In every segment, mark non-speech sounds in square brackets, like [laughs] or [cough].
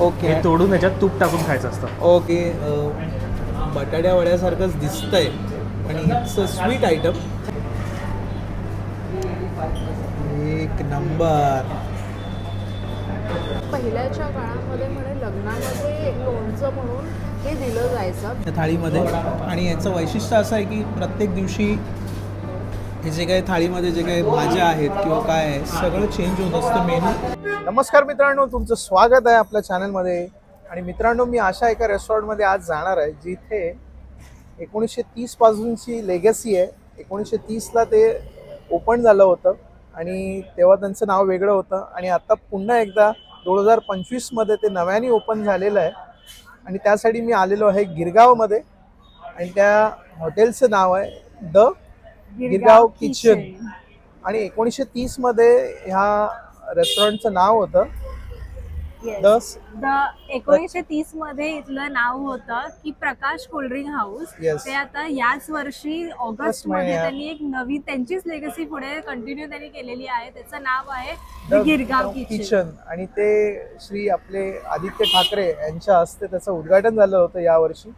Okay. हे तोडून याच्यात तूप टाकून खायचं असतं. ओके बटाट्या वड्यासारखंच दिसतंय आणि इट्स अ स्वीट आयटम एक नंबर. पहिल्याच्या काळामध्ये म्हणे लग्नामध्ये लोणचं म्हणून हे दिलं जायचं. या थाळीमध्ये. आणि याचं वैशिष्ट्य असं आहे की प्रत्येक दिवशी हे जे काही थाळीमध्ये जे काही भाज्या आहेत किंवा काय आहे सगळं चेंज होत असतं. मेनू नमस्कार मित्रांनो तुमचं स्वागत आहे आपल्या चॅनलमध्ये. आणि मित्रांनो मी अशा एका रेस्टॉरंटमध्ये आज जाणार आहे जिथे एकोणीसशे तीस पासूनची लेगसी आहे. एकोणीसशे तीसला ते ओपन झालं होतं आणि तेव्हा त्यांचं नाव वेगळं होतं. आणि आता पुन्हा एकदा दोन हजार पंचवीसमध्ये ते नव्याने ओपन झालेलं आहे. आणि त्यासाठी मी आलेलो आहे गिरगावमध्ये. आणि त्या हॉटेलचं नाव आहे द गिरगाव किचन. आणि एकोणीसशे तीसमध्ये ह्या रेस्टॉरंटचं नाव होतं. द द एकोणीसशे तीसमध्ये इथलं नाव होतं की प्रकाश कोल्ड्रिंक हाऊस. Yes. ते आता याच वर्षी ऑगस्टमध्ये महिन्यात. त्यांनी एक नवी त्यांचीच लेगसी पुढे कंटिन्यू त्यांनी केलेली आहे. त्याचं नाव आहे द गिरगाव किचन किचन आणि ते श्री आपले आदित्य ठाकरे यांच्या हस्ते त्याचं उद्घाटन झालं होतं यावर्षी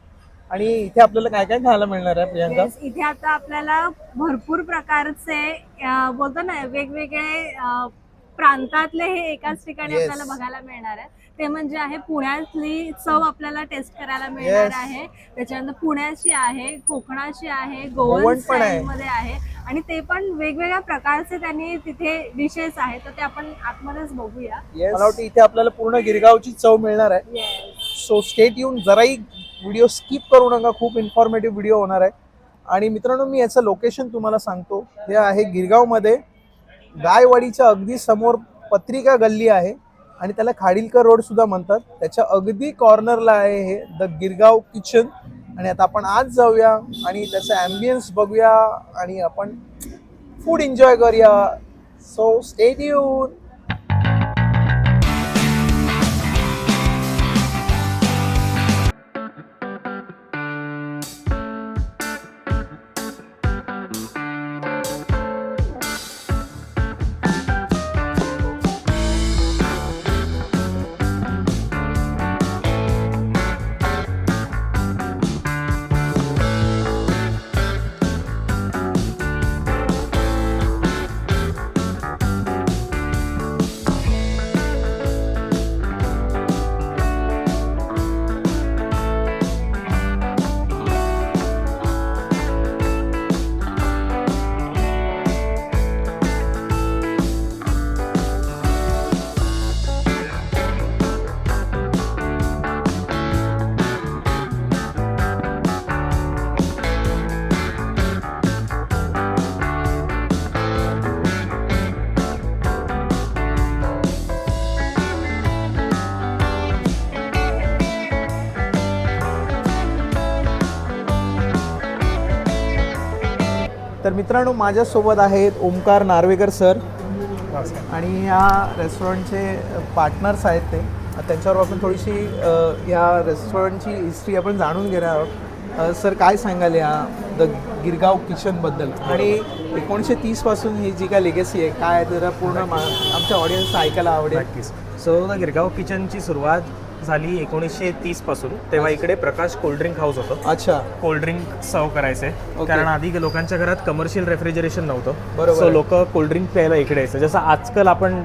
आणि इथे आपल्याला काय काय खायला मिळणार आहे प्रियांका? Yes, इथे आता आपल्याला भरपूर प्रकारचे अं, बोलतो ना वेगवेगळे अं, प्रांतातले हे एकाच [laughs] ठिकाणी Yes. आपल्याला बघायला मिळणार आहे. ते म्हणजे आहे पुण्यातली चव आपल्याला टेस्ट करायला मिळणार Yes. आहे. त्याच्यानंतर पुण्याची आहे कोकणाची आहे गोवन गोवन पण आहे. मध्ये आहे. आणि ते पण वेगवेगळ्या प्रकारचे त्यांनी तिथे डिशेस आहेत तर ते आपण आतमध्येच बघूया. मला वाटतं इथे आपल्याला पूर्ण गिरगावची चव मिळणार आहे. सो स्टेट येऊन जराही व्हिडिओ स्किप करू नका. खूप इन्फॉर्मेटिव्ह व्हिडिओ होणार आहे. आणि मित्रांनो मी याचं लोकेशन तुम्हाला सांगतो. हे आहे गिरगावमध्ये. गायवाडीच्या अगदी समोर पत्रिका गल्ली आहे आणि त्याला खाडीलकर रोड सुद्धा म्हणतात. त्याच्या अगदी कॉर्नरला आहे हे द गिरगाव किचन आणि आता आपण आज जाऊया आणि त्याचा ॲम्बियन्स बघूया आणि आपण फूड एन्जॉय करूया. सो स्टेट येऊन मित्रांनो माझ्यासोबत आहेत ओमकार नार्वेकर सर आणि या रेस्टॉरंटचे पार्टनर्स आहेत ते. त्यांच्यावर आपण थोडीशी या रेस्टॉरंटची हिस्ट्री आपण जाणून घेणार आहोत. सर काय सांगाल या द गिरगाव किचनबद्दल आणि एकोणीसशे तीसपासून ही जी काय लेगसी आहे काय जरा पूर्ण मा- आमच्या ऑडियन्सला ऐकायला आवडेल. नक्कीच. सो द गिरगाव किचनची सुरुवात झाली एकोणीसशे तीसपासून तेव्हा इकडे प्रकाश कोल्ड्रिंक हाऊस होतं. अच्छा. कोल्ड्रिंक सर्व करायचे. कारण आधी लोकांच्या घरात कमर्शियल रेफ्रिजरेशन नव्हतं. बरोबर सो आहे. लोक कोल्ड्रिंक प्यायला इकडे यायचं. जसं आजकाल आपण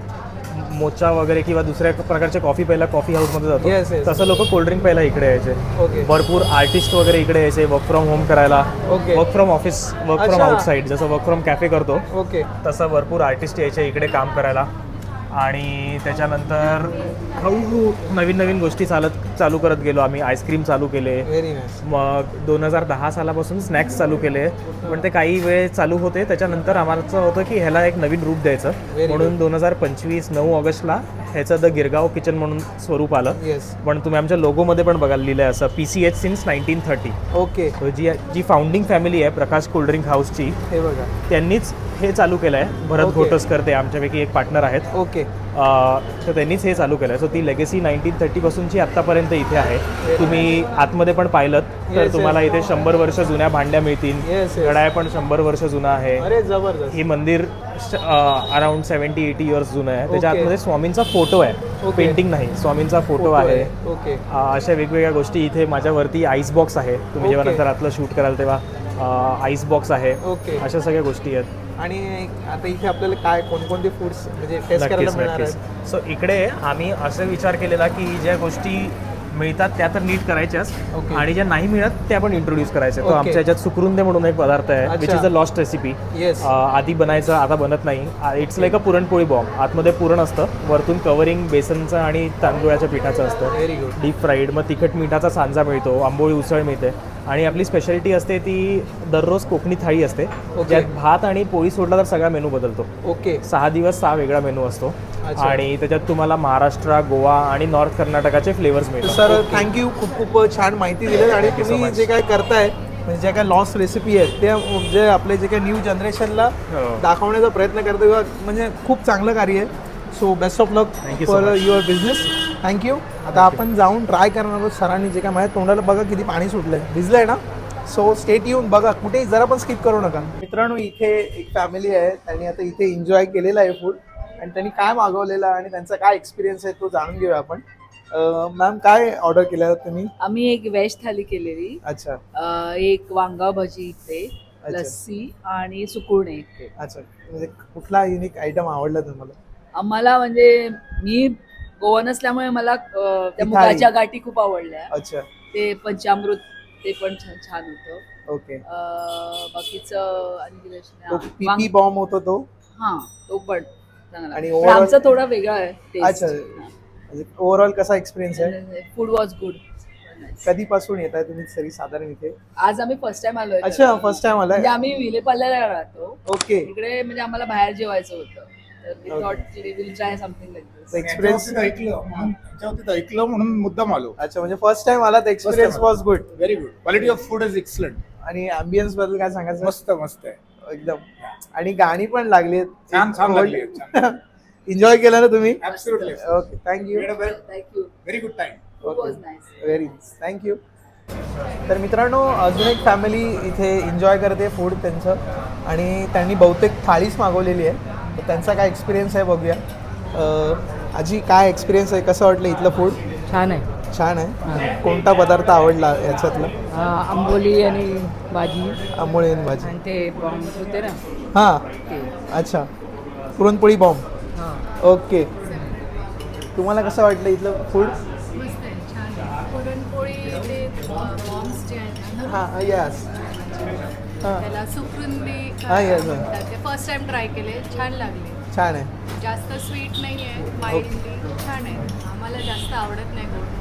मोचा वगैरे किंवा दुसऱ्या प्रकारच्या कॉफी प्यायला कॉफी हाऊसमध्ये Yes, yes. जातो तसं लोक कोल्ड्रिंक प्यायला इकडे यायचे. ओके. भरपूर आर्टिस्ट वगैरे इकडे यायचे वर्क फ्रॉम होम करायला. Okay. Work from office work from अच्छा. आउटसाईड जसं वर्क फ्रॉम कॅफे करतो ओके. तसं भरपूर आर्टिस्ट यायचे इकडे काम करायला. आणि त्याच्यानंतर हळूहळू नवीन नवीन गोष्टी चालत चालू करत गेलो. आम्ही आईस्क्रीम चालू केले. मग दोन हजार दहा सालापासून स्नॅक्स चालू केले. पण ते काही वेळ चालू होते. त्याच्यानंतर आम्हाला होतं की ह्याला एक नवीन रूप द्यायचं. म्हणून दोन हजार पंचवीस नऊ ऑगस्टला ह्याचं द गिरगाव किचन म्हणून स्वरूप आलं. येस पण तुम्ही आमच्या लोगोमध्ये पण बघायला लिहिलं आहे असं P C H since nineteen thirty okay जी जी फाउंडिंग फॅमिली आहे प्रकाश कोल्ड्रिंक हाऊसची हे बघा. त्यांनीच हे चालू केलं आहे भरत Okay. घोटसकर ते आमच्यापैकी एक पार्टनर आहेत. ओके अं, तर त्यांनीच हे चालू केलं आहे सो ती लेगसी नाईन्टीन थर्टीपासूनची आत्तापर्यंत इथे आहे. तुम्ही आतमध्ये पण पाहिलं तर. तुम्हाला इथे शंभर वर्ष जुन्या भांड्या मिळतील. गडाय पण शंभर वर्ष जुना आहे. अरे जबरदस्त. हे मंदिर अराउंड सेव्हन्टी एटी इयर्स जुनं आहे. त्याच्या. आतमध्ये स्वामींचा फोटो आहे. पेंटिंग नाही. स्वामींचा फोटो आहे. अशा वेगवेगळ्या गोष्टी इथे माझ्यावरती आईस बॉक्स आहे. तुम्ही जेव्हा. नंतर आतलं शूट कराल तेव्हा आईस बॉक्स आहे. ओके अशा सगळ्या गोष्टी आहेत. आणि आता इथे आपल्याला काय कोणकोणते फूड्स म्हणजे टेस्ट करायला मिळणार सो इकडे आम्ही असं विचार केलेला की ज्या गोष्टी मिळतात त्या तर नीट करायच्याच. आणि ज्या नाही मिळत त्या पण इंट्रोड्यूस करायच्या तो Okay. आमच्या ह्याच्यात सुकरुंदे म्हणून एक पदार्थ आहे which. Is a lost recipe आधी बनायचं आता बनत नाही. It's like a puranpoli bomb आतमध्ये पुरण असतं. वरतून कवरिंग बेसनचं आणि तांदुळाच्या पिठाचं असतं. डीप फ्राईड मग तिखट मिठाचा सांजा मिळतो आंबोळी उसळ मिळते. आणि आपली स्पेशालिटी असते ती दररोज कोकणी थाळी असते. ज्यात भात आणि पोळी सोडला तर सगळा मेनू बदलतो ओके सहा दिवस सहा वेगळा मेनू असतो. आणि त्याच्यात तुम्हाला महाराष्ट्र गोवा आणि नॉर्थ कर्नाटकाचे फ्लेवर्स मिळतात सर थँक्यू खूप खूप छान माहिती दिली आणि तुम्ही. जे काय करताय म्हणजे ज्या काय लॉस्ट रेसिपी आहेत त्या जे आपले जे काही न्यू जनरेशनला हो. दाखवण्याचा प्रयत्न करतो किंवा म्हणजे खूप चांगलं कार्य आहे so best of luck Thank you so for. Your business thank you आता आपण जाऊन ट्राय करणार आहोत सरांनी जे काय माझ्या तोंडाला बघा किती पाणी सुटलंय. भिजलंय ना? सो स्टेट येऊन बघा कुठेही जरा पण स्किप करू नका. मित्रांनो इथे एक फॅमिली आहे. त्यांनी आता इथे एन्जॉय केलेला आहे फूड आणि त्यांनी काय मागवलेलं आहे आणि त्यांचा काय एक्सपिरियन्स आहे तो जाणून घेऊया आपण. मॅम काय ऑर्डर केलं तुम्ही? आम्ही एक व्हेज थाली केलेली. अच्छा. अं, एक वांगा भजी इथे अच्छा. लस्सी आणि सुकुणे इथे अच्छा. म्हणजे कुठला युनिक आयटम आवडला तुम्हाला? आम्हाला म्हणजे मी गोवन असल्यामुळे मला अं, त्या. मुगाच्या गाठी खूप आवडल्या. अच्छा. ते पंचामृत ते पण छान छान होतं. ओके. अं, बाकीचं आणि तो पीपी बॉम्ब होतो तो? हा तो पण चांगला. आणि पण overall- आमचा थोडा वेगळा आहे अच्छा. म्हणजे ओव्हरऑल कसा एक्सपिरियन्स आहे? फूड वॉज गुड कधीपासून येत आहे तुम्ही तरी साधारण इथे? आज आम्ही फर्स्ट टाइम आलोय अच्छा फर्स्ट टाइम आलाय. म्हणजे आम्ही विलेपाल्याला राहतो. ओके. इकडे म्हणजे आम्हाला बाहेर जेवायचं होतं. तर we Okay. Thought will try something like this experience ऐकलं. म्हणून बाबतीत ऐकलं म्हणून मुद्दाम आलो. अच्छा म्हणजे फर्स्ट टाइम आला तर experience. Was good very good quality of food is excellent आणि अँबियन्सबद्दल काय सांगायचं? मस्त मस्त आहे. एकदम. आणि गाणी पण लागली. छान छान लागली. [laughs] एन्जॉय केलं ना तुम्ही? Absolutely okay thank you thank you very good time was nice very thank you तर मित्रांनो अजून एक फॅमिली इथे एन्जॉय करते फूड त्यांचं. आणि त्यांनी बहुतेक थाळीच मागवलेली आहे. त्यांचा काय एक्सपिरियन्स आहे बघूया. अं, आजी काय एक्सपिरियन्स आहे? कसं वाटलं इथलं फूड छान आहे. छान आहे. कोणता पदार्थ आवडला याच्यातला? आंबोली आणि भाजी. आंबोळी आणि भाजी. आणि ते बॉम्ब होते ना. हां. ते. अच्छा. पुरणपोळी बॉम्ब हां. ओके तुम्हाला कसं वाटलं इथलं फूड मस्त आहे छान आहे. पुरणपोळी ते बॉम्ब्स जे आहेत ना. हां यस हां. त्याला सुकरुंदी हा, yes, yes. First time try केले. छान लागले. छान आहे. जास्त स्वीट नाही आहे. माइल्डली छान आहे. आम्हाला जास्त आवडत नाही गोड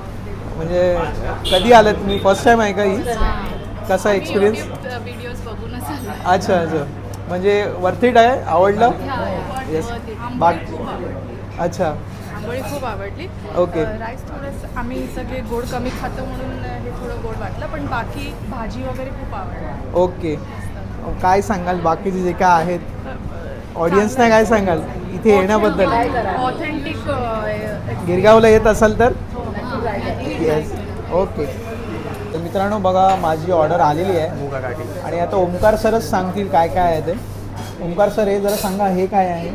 मग म्हणजे कधी आलं तुम्ही फर्स्ट टाइम आहे का ही? कसा एक्सपिरियन्स व्हिडिओज बघूनच आलो. अच्छा अच्छा. म्हणजे वर्थिट आहे? आवडलं? Yes. खूप आवडली. अच्छा. आंबोळी खूप आवडली. ओके राईस थोडंसं आम्ही सगळे गोड कमी खातो म्हणून थोडं गोड वाटलं पण बाकी भाजी वगैरे खूप आवडली. ओके. काय सांगाल? बाकीचे जे काय आहेत? ऑडियन्सना काय सांगाल? इथे येण्याबद्दल. ऑथेंटिक गिरगावला येत असाल तर? Yes okay. तर मित्रांनो बघा माझी ऑर्डर आलेली आहे. आणि आता ओमकार सरच सांगतील काय काय आहे ते. ओमकार सर हे जरा सांगा हे काय आहे?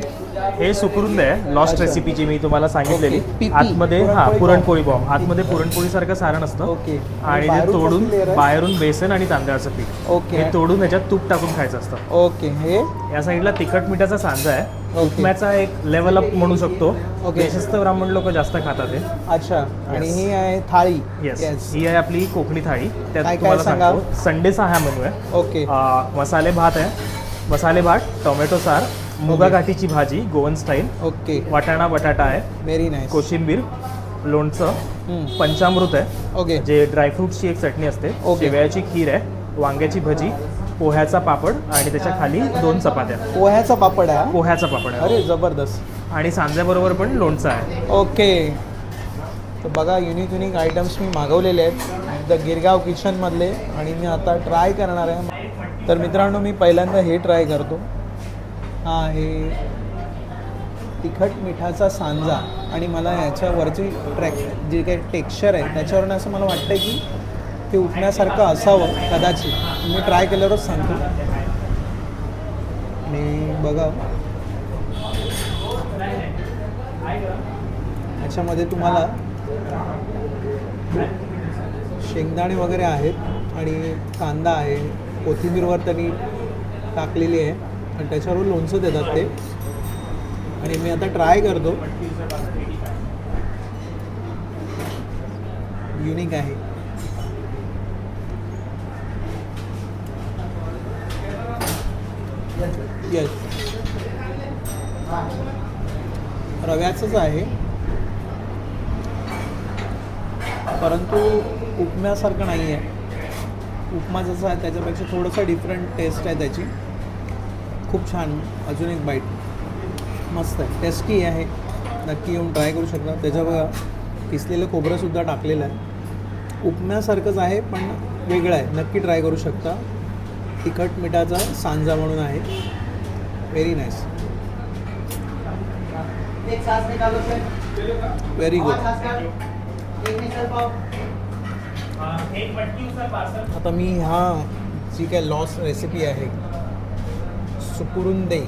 हे सुकरुंद आहे लॉस्ट अच्छा. रेसिपी जी मी तुम्हाला सांगितलेली. PP, आतमध्ये हा पुरणपोळी पुरणपोळी बॉम्ब. आतमध्ये पुरणपोळी सारखं सारण असतं. ओके. आणि ते बाहेरून तोडून कसली layer आहे? बाहेरून बेसन आणि तांदळाचं पीठ. ओके. हे तोडून ह्याच्यात तूप टाकून खायचं असतं. ओके. हे? या साईडला तिखट मिठाचा सांजा आहे. ओके. उपम्याचा एक लेवल अप म्हणू शकतो. ओके. देशस्थ ब्राह्मण लोक जास्त खातात हे. अच्छा. आणि Yes. ही आहे थाळी. येस. ही आहे आपली कोकणी थाळी. त्यात काय तुम्हाला सांगा? सांगतो. संडेचा हा मेनू आहे ओके. अं, मसाले भात आहे. मसाले भात टोमॅटो सार मुगा. गाठीची भाजी गोवन स्टाईल. ओके. वाटाणा बटाटा आहे. व्हेरी नाईस कोशिंबीर लोणचं पंचामृत आहे. ओके. जे ड्रायफ्रुट्सची एक चटणी असते. ओके. शेवयाची खीर आहे वांग्याची भजी पोह्याचा पापड आणि त्याच्याखाली दोन चपात्या. पोह्याचा पापड आहे? पोह्याचा पापड आहे. अरे जबरदस्त. आणि सांज्याबरोबर पण लोणचं आहे. ओके. तर बघा युनिक युनिक आयटम्स मी मागवलेले आहेत. द गिरगाव किचनमधले आणि मी आता ट्राय करणार आहे. तर मित्रांनो मी पहिल्यांदा हे ट्राय करतो. हा आहे तिखट मिठाचा सांजा आणि मला ह्याच्यावरची ट्रॅक जे काही टेक्स्चर आहे त्याच्यावरून असं मला वाटतं की ते उठण्यासारखं असावं कदाचित. मी ट्राय केल्यावरच सांगतो. आणि बघा. याच्यामध्ये तुम्हाला शेंगदाणे वगैरे आहेत आणि कांदा आहे. कोथिंबीरवर त्यांनी टाकलेली आहे. आणि त्याच्यावर लोणचं देतात ते. आणि मी आता ट्राय करतो. युनिक आहे. येस रव्याचंच आहे. परंतु उपम्यासारखं नाही आहे उपमा जसा आहे त्याच्यापेक्षा थोडंसं डिफरंट टेस्ट आहे त्याची. खूप छान अजून एक बाईट मस्त आहे. टेस्टी आहे. नक्की येऊन ट्राय करू शकता. त्याच्या बघा किसलेलं खोबरंसुद्धा टाकलेलं आहे. उपम्यासारखंच आहे पण वेगळं आहे. नक्की ट्राय करू शकता. तिखट मिठाचा सांजा म्हणून आहे. व्हेरी नाईस व्हेरी गुड आता मी हा जी काय लॉस रेसिपी आहे सुकुरुंदे दे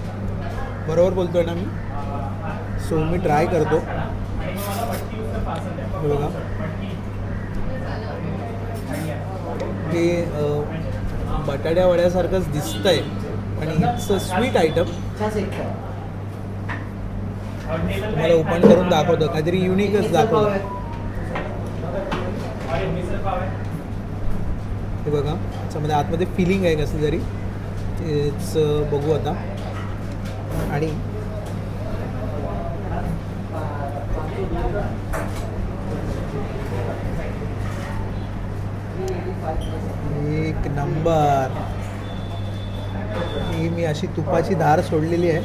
बरोबर बोलतोय ना मी? सो मी ट्राय करतो. बघा. ते बटाट्या वड्यासारखंच दिसतंय आणि इट्स अ स्वीट आयटम तुम्हाला ओपन करून दाखवतो. काहीतरी युनिकच दाखवतो. हे बघा त्याच्यामध्ये आतमध्ये फिलिंग आहे कसली जरी तेच बघू आता. आणि एक नंबर. ही मी अशी तुपाची धार सोडलेली आहे.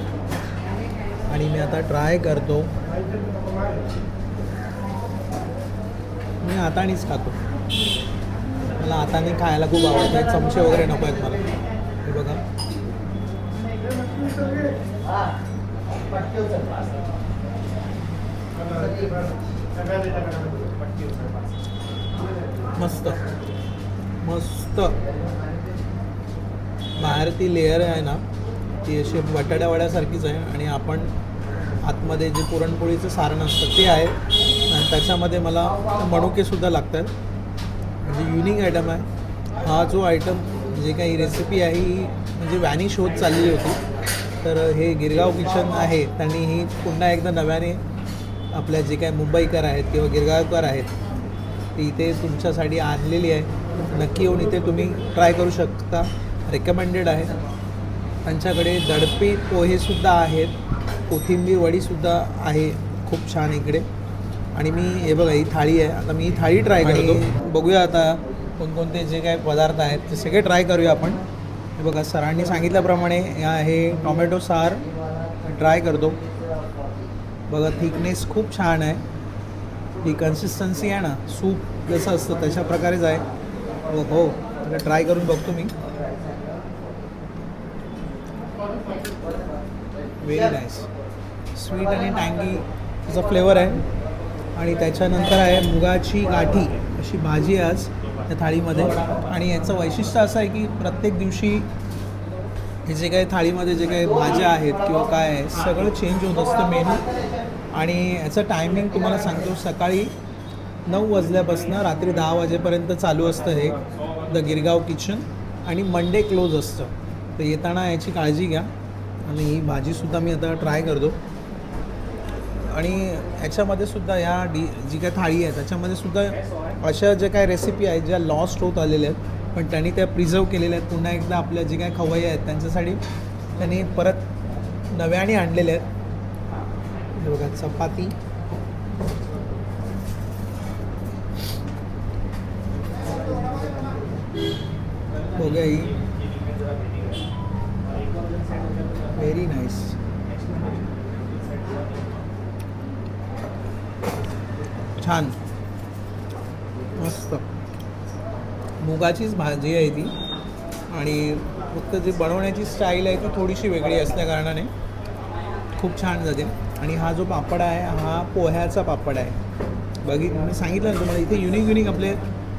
आणि मी आता ट्राय करतो. मी हातानेच खातो. मला हाताने खायला खूप आवडतं. चमचे वगैरे नको आहेत मला. हे बघा. मस्त. मस्त. बाहेर ती लेअर आहे ना ती अशी बटाट्यावड्यासारखीच आहे आणि आपण आतमध्ये जे पुरणपोळीचं सारण असतं ते आहे. आणि त्याच्यामध्ये मला मणुकेसुद्धा लागतात. म्हणजे युनिक आयटम आहे. हा जो आयटम जे काही रेसिपी आहे ही म्हणजे वॅनिश होत चाललेली होती. तर हे गिरगाव किचन आहे त्यांनी ही पुन्हा एकदा नव्याने आपल्या जे काही मुंबईकर आहेत किंवा गिरगावकर आहेत ती इथे तुमच्यासाठी आणलेली आहे. नक्की येऊन इथे तुम्ही ट्राय करू शकता. रेकमेंडेड आहे. त्यांच्याकडे दडपे पोहेसुद्धा आहेत. कोथिंबीर वडीसुद्धा आहे. खूप छान इकडे. आणि मी हे बघा ही थाळी आहे. आता मी ही थाळी ट्राय करतो. बघूया आता कोणकोणते जे काही पदार्थ आहेत ते सगळे ट्राय करूया आपण. हे बघा सरांनी सांगितल्याप्रमाणे या हे टॉमॅटो सार ट्राय करतो. बघा थिकनेस खूप छान आहे. ही कन्सिस्टन्सी आहे ना सूप जसं असतं तशा प्रकारेच आहे. हो हो ट्राय करून बघतो मी. व्हेरी नाईस स्वीट आणि टँगी त्याचा फ्लेवर आहे. आणि त्याच्यानंतर आहे मुगाची गाठी अशी भाजी आज त्या थाळीमध्ये. आणि याचं वैशिष्ट्य असं आहे की प्रत्येक दिवशी हे जे काही थाळीमध्ये जे काही भाज्या आहेत किंवा काय आहे सगळं चेंज होत असतं मेनू. आणि याचं टायमिंग तुम्हाला सांगतो सकाळी नऊ वाजल्यापासून रात्री दहा वाजेपर्यंत चालू असतं हे द गिरगाव किचन आणि मंडे क्लोज असतं. तर येताना याची काळजी घ्या. आणि ही भाजीसुद्धा मी आता ट्राय करतो. आणि ह्याच्यामध्ये सुद्धा ह्या डी जी काय थाळी आहे त्याच्यामध्ये सुद्धा अशा ज्या काय रेसिपी आहेत ज्या लॉस्ट होत आलेल्या आहेत पण त्यांनी त्या प्रिझर्व केलेल्या आहेत. पुन्हा एकदा आपल्या जे काय खवय्ये आहेत त्यांच्यासाठी त्यांनी परत नव्याने आणलेल्या आहेत. बघा चपाती. बघा ही नाईस छान. मस्त. मुगाचीच भाजी आहे ती. आणि फक्त जी बनवण्याची स्टाईल आहे ती थोडीशी वेगळी असल्याकारणाने खूप छान जाते. आणि हा जो पापड आहे हा पोह्याचा पापड आहे. बघित मी सांगितलं ना तुम्हाला इथे युनिक युनिक आपले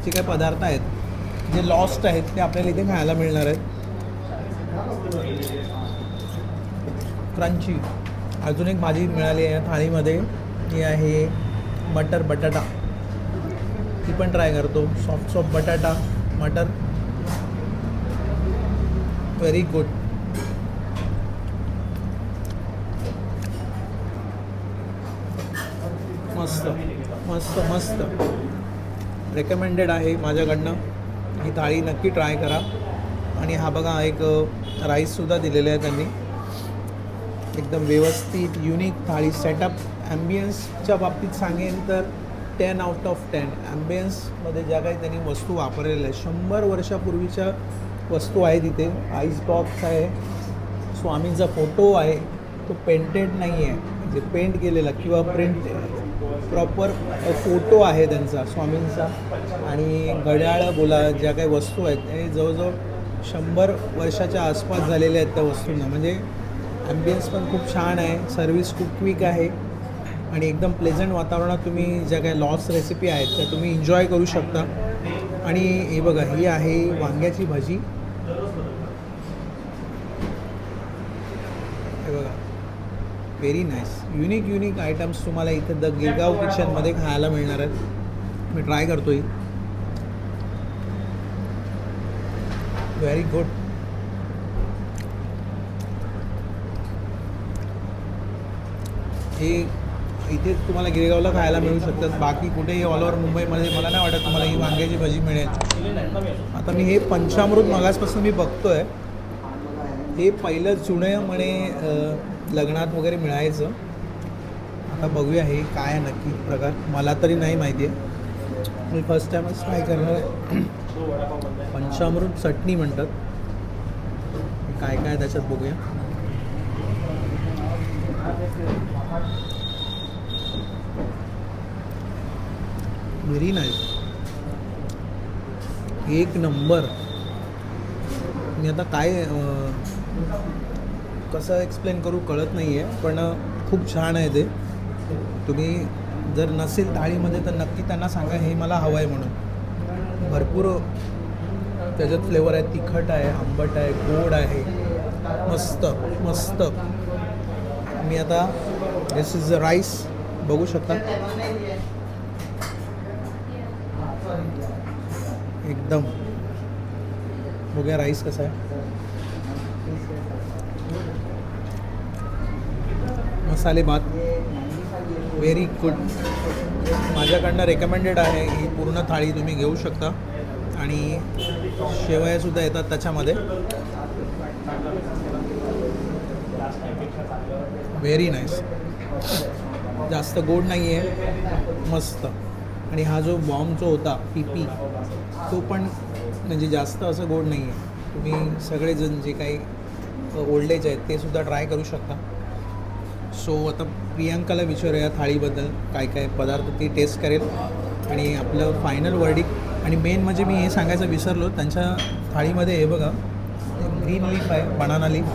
जे काही पदार्थ आहेत जे लॉस्ट आहेत ते आपल्याला इथे खायला मिळणार आहेत. क्रंची अजून एक भाजी मिळाली आहे थाळीमध्ये. ती आहे मटर बटाटा. ती पण ट्राय करतो. सॉफ्ट सॉफ्ट बटाटा मटर. व्हेरी गुड मस्त मस्त मस्त. रेकमेंडेड आहे माझ्याकडनं. ही थाळी नक्की ट्राय करा. आणि हा बघा एक राईससुद्धा दिलेला आहे त्यांनी. एकदम व्यवस्थित युनिक थाळी सेटअप ॲम्बियन्सच्या बाबतीत सांगेन तर टेन आउट ऑफ टेन ॲम्बियन्समध्ये ज्या काही त्यांनी वस्तू वापरलेल्या आहेत शंभर वर्षापूर्वीच्या वस्तू आहेत इथे. आईस बॉक्स आहे स्वामींचा फोटो आहे तो पेंटेड नाही आहे म्हणजे पेंट केलेला किंवा प्रिंट प्रॉपर फोटो आहे त्यांचा स्वामींचा. आणि घड्याळ बोला ज्या काही वस्तू आहेत ते जवळजवळ शंभर वर्षाच्या आसपास झालेल्या आहेत त्या वस्तूंना. म्हणजे ॲम्बियन्स पण खूप छान आहे सर्विस खूप क्विक आहे. आणि एकदम प्लेझंट वातावरणात तुम्ही ज्या काही लॉस रेसिपी आहेत त्या तुम्ही एन्जॉय करू शकता. आणि हे बघा ही आहे वांग्याची भाजी. हे बघा very nice unique unique items तुम्हाला इथं द गिरगाव किचनमध्ये खायला मिळणार आहेत. मी ट्राय करतो ही व्हेरी गुड हे इथे तुम्हाला गिरेगावला खायला मिळू शकतात. बाकी कुठेही ऑल ओव्हर मुंबईमध्ये मला नाही वाटत तुम्हाला ही वांग्याची भजी मिळेल. आता मी हे पंचामृत मगासपासून मी बघतोय. हे पहिलं जुनं म्हणे लग्नात वगैरे मिळायचं. आता बघूया हे काय आहे नक्की प्रकार. मला तरी नाही माहिती आहे. मी फर्स्ट टाईमच ट्राय करणार आहे. पंचामृत चटणी म्हणतात. काय काय त्याच्यात बघूया. व्हेरी नाईस एक नंबर. मी आता काय कसं एक्सप्लेन करू कळत नाही आहे पण खूप छान आहे ते. तुम्ही जर नसेल थाळीमध्ये तर नक्की त्यांना सांगा हे मला हवं आहे म्हणून. भरपूर त्याच्यात फ्लेवर आहे तिखट आहे आंबट आहे गोड आहे. मस्त मस्त. मी आता दिस इज द राईस बघू शकता. एकदम. बघूया राईस कसा आहे. मसाले भात. व्हेरी गुड माझ्याकडनं रेकमेंडेड आहे ही पूर्ण थाळी तुम्ही घेऊ शकता. आणि शेवयासुद्धा येतात त्याच्यामध्ये. व्हेरी नाईस जास्त गोड नाही आहे मस्त. आणि हा जो बॉम्ब जो होता पी पी तो पण म्हणजे जास्त असं गोड नाही आहे तुम्ही सगळेजण जे काही ओल्ड एज आहेत ते सुद्धा ट्राय करू शकता. सो आता प्रियांकाला विचारूया थाळीबद्दल काय काय पदार्थ ती टेस्ट करेल. आणि आपलं फायनल वर्डिक आणि मेन म्हणजे मी हे सांगायचं विसरलो त्यांच्या थाळीमध्ये हे बघा ग्रीन लीफ आहे बनाना लीफ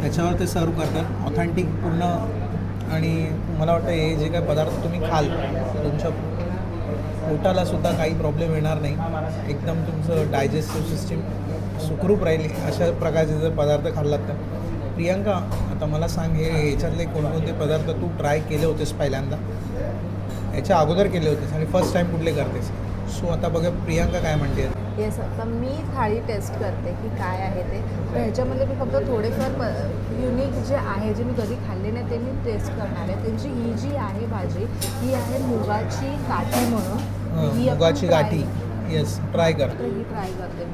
त्याच्यावर ते सर्व करतात. ऑथेंटिक पूर्ण आणि मला वाटतं हे जे काही पदार्थ तुम्ही खाल तुमच्या पोटाला सुद्धा काही प्रॉब्लेम येणार नाही. एकदम तुमचं डायजेस्टिव्ह सिस्टीम सुखरूप राहील. अशा प्रकारचे जर पदार्थ खाल्लात तर. प्रियांका आता मला सांग हे ह्याच्यातले कोणकोणते पदार्थ तू ट्राय केले होतेस पहिल्यांदा? याच्या अगोदर केले होतेस आणि फर्स्ट टाईम कुठले करतेस? सो आता बघा प्रियांका काय म्हणते. येस आता मी थाळी टेस्ट करते की काय आहे ते. तर ह्याच्यामध्ये मी फक्त थोडेफार युनिक जे आहे जे मी कधी खाल्ले नाही ते मी टेस्ट करणार आहे. त्यांची ही जी आहे भाजी ही आहे मुगाची गाठी म्हणून. हं, ही मुगाची गाठी. येस ट्राय कर. तर ही ट्राय करते.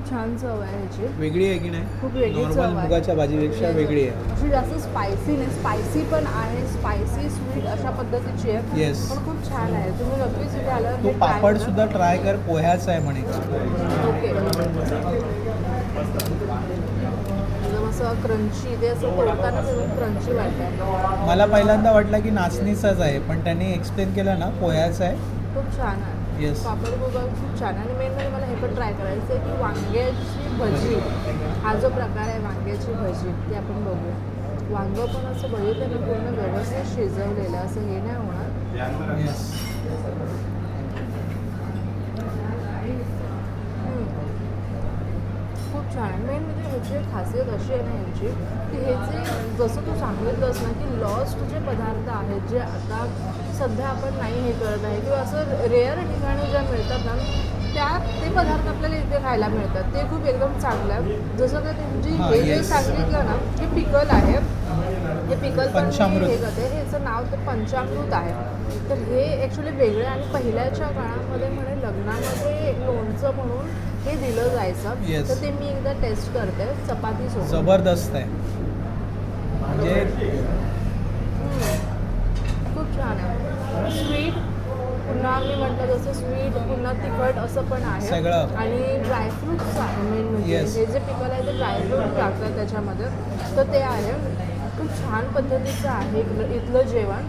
खूप छान चव आहे ह्याची. वेगळी आहे की नाही? खूप वेगळी चव नॉर्मल आहे. मुगाच्या भाजीपेक्षा वेगळी आहे. अशी जास्त स्पायसी नाही. स्पायसी पण आहे. स्पायसी स्वीट अशा पद्धतीची आहे. Yes. पण खूप छान आहे. तुम्ही नक्कीच इथे आल्यावर तो try पापड करा. सुद्धा ट्राय कर. पोह्याचा आहे म्हणे. ओके एकदम असं क्रंची ते असं तोडताना एकदम क्रंची वाटतं मला पहिल्यांदा वाटलं की नाचणीचाच आहे पण त्यांनी एक्सप्लेन केलं ना पोह्याचा आहे. खूप छान आहे. Yes. पापड गोबा खूप छान आणि मेन म्हणजे मला हे पण ट्राय करायचं आहे की वांग्याची भजी. हा जो प्रकार आहे वांग्याची भजी ती आपण बघूया. वांग पण असं बघितलं ना पूर्ण व्यवस्थित शिजवलेलं असं हे नाही होणार. येस खूप छान. मेन म्हणजे ह्याची खासियत अशी आहे ना यांची की हे जे जसं तू सांगितलंस ना की लॉस्ट जे पदार्थ आहेत जे आता सध्या आपण नाही हे करत आहे. किंवा असं रेअर ठिकाणी ज्या मिळतात ना त्या ते पदार्थ आपल्याला इथे खायला मिळतात. ते खूप एकदम चांगलं आहे. जसं का तुमची हा, जे. सांगितलं ना हे पिकल आहे. हे पिकल पण. हे करते. ह्याचं नाव ते पंचामृत आहे. तर हे ॲक्च्युली वेगळे आणि पहिल्याच्या काळामध्ये म्हणे लग्नामध्ये लोणचं म्हणून हे दिलं जायचं. तर ते मी एकदा टेस्ट करते. चपाती सोबत. जबरदस्त आहे. म्हणजे खूप छान आहे. स्वीट पुन्हा मी म्हटलं जसं स्वीट पुन्हा तिखट असं पण आहे सगळं. आणि ड्रायफ्रुट्स आहे मेन म्हणजे Yes. हे जे पिकल आहे ते ड्रायफ्रूट लागतात त्याच्यामध्ये तर ते आहे खूप छान पद्धतीचं आहे इथलं इथलं जेवण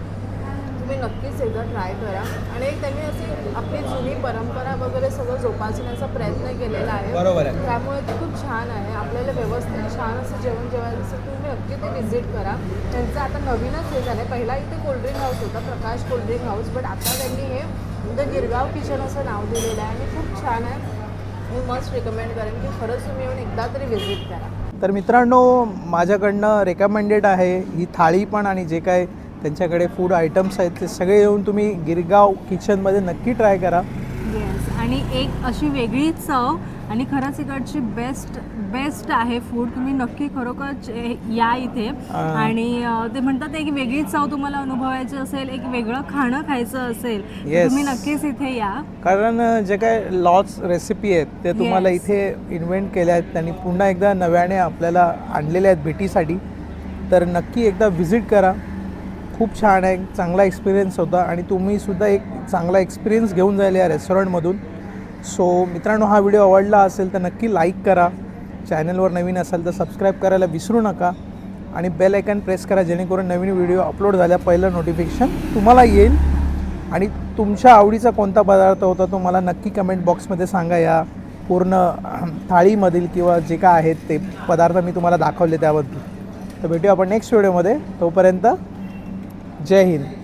तुम्ही नक्कीच एकदा ट्राय करा. आणि एक त्यांनी अशी आपली जुनी परंपरा वगैरे सगळं जोपासण्याचा प्रयत्न केलेला आहे. बरोबर आहे. त्यामुळे ते खूप छान आहे. आपल्याला व्यवस्थित छान असं जेवण जेवायचं असेल तर तुम्ही नक्की ते व्हिजिट करा. त्यांचं आता नवीनच हे झालं आहे पहिला इथे कोल्ड्रिंक हाऊस होता प्रकाश कोल्ड्रिंक हाऊस बट आता त्यांनी हे द गिरगाव किचन असं नाव दिलेलं आहे. आणि खूप छान आहे. मी मस्ट रिकमेंड करेन की खरंच तुम्ही येऊन एकदा तरी व्हिजिट करा. तर मित्रांनो माझ्याकडनं रेकमेंडेड आहे. ही थाळी पण आणि जे काय त्यांच्याकडे फूड आयटम्स आहेत ते सगळे येऊन तुम्ही गिरगाव किचनमध्ये नक्की ट्राय करा. येस आणि एक अशी वेगळी चव आणि खरंच इकडची बेस्ट बेस्ट आहे फूड तुम्ही नक्की खरोखर या इथे. आणि ते म्हणतात एक वेगळी चव तुम्हाला अनुभवायची असेल एक वेगळं खाणं खायचं असेल Yes. तुम्ही नक्कीच इथे या. कारण जे काय लॉज रेसिपी आहेत ते तुम्हाला Yes. इथे इन्व्हेंट केल्या आहेत त्यांनी पुन्हा एकदा नव्याने आपल्याला आणलेल्या आहेत भेटीसाठी. तर नक्की एकदा व्हिजिट करा. खूप छान आहे चांगला एक्सपिरियन्स होता आणि तुम्हीसुद्धा एक चांगला एक्सपिरियन्स घेऊन जाईल या रेस्टॉरंटमधून सो मित्रांनो हा व्हिडिओ आवडला असेल तर नक्की लाईक करा. चॅनलवर नवीन असाल तर सबस्क्राईब करायला विसरू नका. आणि बेल आयकॉन प्रेस करा जेणेकरून नवीन व्हिडिओ अपलोड झाल्या पहिलं नोटिफिकेशन तुम्हाला येईल. आणि तुमच्या आवडीचा कोणता पदार्थ होता तो मला नक्की कमेंट बॉक्समध्ये सांगा या. पूर्ण थाळीमधील किंवा जे काय आहेत ते पदार्थ मी तुम्हाला दाखवले त्याबद्दल. तर भेटूया आपण नेक्स्ट व्हिडिओमध्ये तोपर्यंत जय हिंद